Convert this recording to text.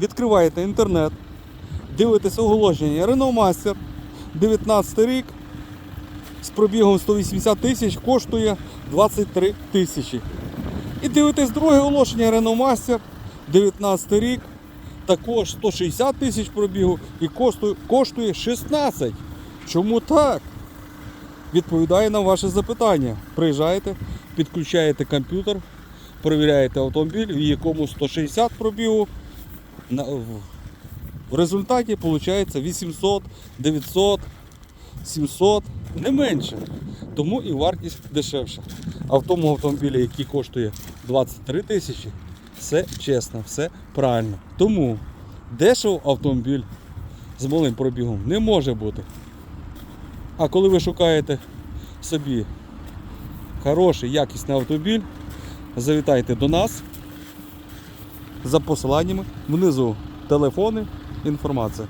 відкриваєте інтернет, дивитесь оголошення Renault Master 19 рік з пробігом 180 тисяч коштує 23 тисячі. І дивитесь друге оголошення Renault Master 19 рік, також 160 тисяч пробігу і коштує, коштує 16. Чому так? Відповідає на ваше запитання. Приїжджаєте, підключаєте комп'ютер, перевіряєте автомобіль, в якому 160 пробігу. В результаті виходить 800, 900, 700, не менше. Тому і вартість дешевша. А в тому автомобілі, який коштує 23 тисячі, все чесно, все правильно. Тому дешево автомобіль з малим пробігом не може бути. А коли ви шукаєте собі хороший, якісний автомобіль, завітайте до нас за посиланнями внизу телефони, інформація.